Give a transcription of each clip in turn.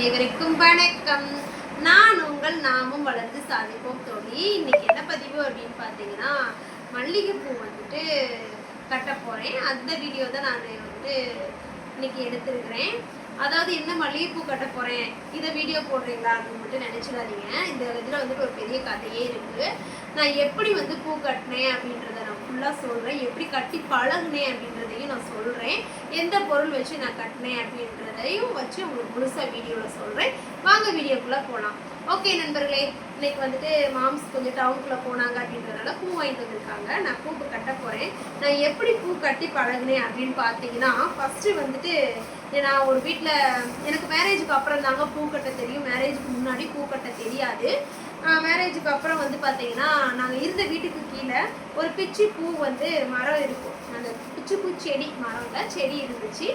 அனைவருக்கும் வணக்கம். நான் உங்கள் நாமும் வளர்ந்து சாதிப்போம் தோழி. இன்னைக்கு என்ன பதிவு அப்படின்னு பார்த்தீங்கன்னா மல்லிகைப்பூ வந்துட்டு கட்ட போகிறேன் அந்த வீடியோ தான் நான் வந்துட்டு இன்னைக்கு எடுத்திருக்கிறேன். அதாவது என்ன மல்லிகைப்பூ கட்ட போகிறேன் இதை வீடியோ போடுறீங்களா அப்படின்னு மட்டும் நினச்சிடாதீங்க. இந்த இதில் வந்துட்டு ஒரு பெரிய கதையே இருக்குது நான் எப்படி வந்து பூ கட்டினேன் அப்படின்றத ஃபுல்லாக சொல்கிறேன் எப்படி கட்டி பழகுனேன் அப்படின்றதையும் நான் சொல்கிறேன் எந்த பொருள் வச்சு நான் கட்டினேன் அப்படின்றதையும் வச்சு உங்களுக்கு முழுசாக வீடியோவில் சொல்கிறேன் வாங்க வீடியோக்குள்ளே போகலாம் ஓகே நண்பர்களே இன்னைக்கு வந்துட்டு மாம்ஸ் கொஞ்சம் டவுனுக்குள்ளே போனாங்க அப்படின்றதுனால பூ வாங்கிட்டு வந்திருக்காங்க. நான் பூ கட்ட போகிறேன் நான் எப்படி பூ கட்டி பழகுனேன் அப்படின்னு பார்த்தீங்கன்னா ஃபஸ்ட்டு வந்துட்டு நான் ஒரு வீட்டில் எனக்கு மேரேஜுக்கு அப்புறம் தாங்க பூ கட்ட தெரியும். மேரேஜுக்கு முன்னாடி பூ கட்ட தெரியாது. மேரேஜுக்கு அப்புறம் வந்து பார்த்தீங்கன்னா நாங்கள் இருந்த வீட்டுக்கு கீழே ஒரு பிச்சி பூ வந்து மரம் இருக்கும். அந்த பிச்சி பூ செடி மரம் இல்லை செடி இருந்துச்சு.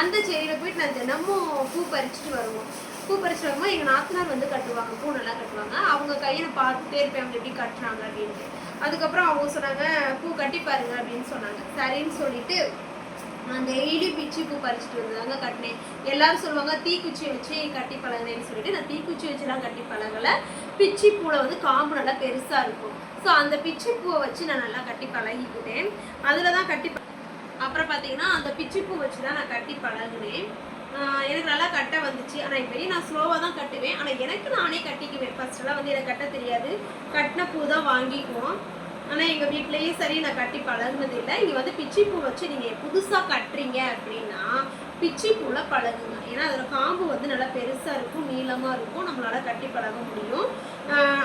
அந்த செடியில் போயிட்டு நான் தினமும் பூ பறிச்சுட்டு வருவோம். பூ பறிச்சுட்டு வரும்போது எங்கள் நாத்தனார் வந்து கட்டுவாங்க பூ நல்லா கட்டுவாங்க. அவங்க கையை பார்த்துட்டே இருப்பேன் அவங்க எப்படி கட்டுறாங்க அப்படின்ட்டு அதுக்கப்புறம் அவங்க சொன்னாங்க பூ கட்டி பாருங்க அப்படின்னு சொன்னாங்க. சரின்னு சொல்லிட்டு நான் டெய்லி பிச்சு பூ பறிச்சுட்டு வந்தாங்க கட்டினேன். எல்லாரும் சொல்லுவாங்க தீக்குச்சி வச்சு கட்டி பழகினேன்னு சொல்லிட்டு நான் தீக்குச்சி வச்சுலாம் கட்டி பழகலை. பிச்சி பூவில் வந்து காம்பு நல்லா பெருசாக இருக்கும். ஸோ அந்த பிச்சி பூவை வச்சு நான் நல்லா கட்டி பழகிக்கிட்டேன். அதில் தான் கட்டி அப்புறம் பார்த்தீங்கன்னா அந்த பிச்சி பூ வச்சு தான் நான் கட்டி பழகுனேன். எனக்கு நல்லா கட்ட வந்துச்சு. ஆனால் இப்போயும் நான் ஸ்லோவாக தான் கட்டுவேன். ஆனால் எனக்கு நானே கட்டிக்குவேன். ஃபர்ஸ்டெல்லாம் வந்து எனக்கு கட்ட தெரியாது. கட்டின பூ தான் வாங்கிக்குவோம். ஆனால் எங்கள் வீட்லேயும் சரி நான் கட்டி பழகுனது இல்லை. இங்கே வந்து பிச்சி பூ வச்சு நீங்கள் புதுசாக கட்டுறீங்க அப்படின்னா பிச்சி பூவில் பழகுங்க. ஏன்னா அதில் காம்பு வந்து நல்லா பெருசாக இருக்கும் நீளமாக இருக்கும். நம்மளால் கட்டி பழக முடியும்.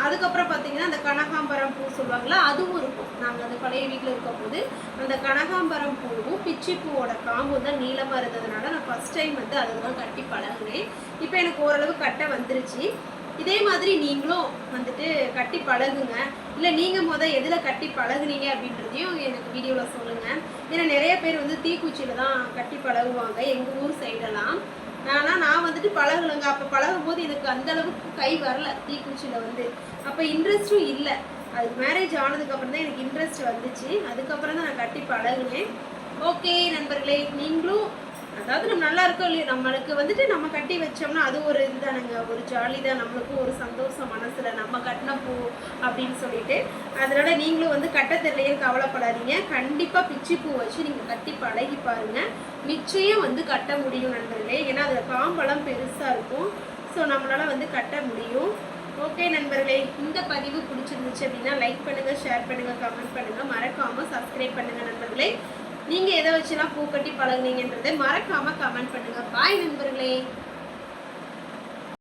அதுக்கப்புறம் பார்த்தீங்கன்னா அந்த கனகாம்பரம் பூ சொல்லுவாங்களா அதுவும் இருக்கும். நாங்கள் அந்த பழைய வீட்டில் இருக்கும் போது அந்த கனகாம்பரம் பூவும் பிச்சி பூவோட காம்பு தான் நீளமாக இருந்ததுனால நான் ஃபஸ்ட் டைம் வந்து அதை தான் கட்டி பழகுனேன். இப்போ எனக்கு ஓரளவு கட்ட வந்துருச்சு. இதே மாதிரி நீங்களும் வந்துட்டு கட்டி பழகுங்க. இல்லை நீங்கள் முத எதில் கட்டி பழகுனீங்க அப்படின்றதையும் எனக்கு வீடியோவில் சொல்லுங்கள் ஏன்னா நிறைய பேர் வந்து தீக்குச்சியில் தான் கட்டி பழகுவாங்க எங்கள் ஊர் சைடெல்லாம் ஆனால் நான் வந்துட்டு பழகலைங்க. அப்போ பழகும் போது எனக்கு அந்த அளவுக்கு கை வரல தீக்குச்சியில் வந்து. அப்போ இன்ட்ரெஸ்ட்டும் இல்லை. அதுக்கு மேரேஜ் ஆனதுக்கப்புறம் தான் எனக்கு இன்ட்ரெஸ்ட் வந்துச்சு. அதுக்கப்புறம் தான் நான் கட்டி பழகுனேன். ஓகே நண்பர்களே. நீங்களும் அதாவது நம்ம நல்லா இருக்கோம் இல்லையோ? நம்மளுக்கு வந்துட்டு நம்ம கட்டி வச்சோம்னா அது ஒரு இதுதானுங்க. ஒரு ஜாலி தான். நம்மளுக்கும் ஒரு சந்தோஷம் மனசில் நம்ம கட்டின பூ அப்படின்னு சொல்லிட்டு. அதனால் நீங்களும் வந்து கட்ட தெரியலையே கவலைப்படாதீங்க. கண்டிப்பாக பிச்சி பூ வச்சு நீங்கள் கட்டி பழகி பாருங்கள் நிச்சயம் வந்து கட்ட முடியும் நண்பர்களே. ஏன்னா அதில் காம்பெல்லாம் பெருசாக இருக்கும். ஸோ நம்மளால் வந்து கட்ட முடியும். ஓகே நண்பர்களே. இந்த பதிவு பிடிச்சிருந்துச்சு அப்படின்னா லைக் பண்ணுங்கள் ஷேர் பண்ணுங்கள் கமெண்ட் பண்ணுங்கள் மறக்காமல் சப்ஸ்கிரைப் பண்ணுங்கள் நண்பர்களே. நீங்க எதை வச்சுலாம் பூ கட்டி பழகுனீங்கன்றதை மறக்காம கமெண்ட் பண்ணுங்க. பாய் நண்பர்களே.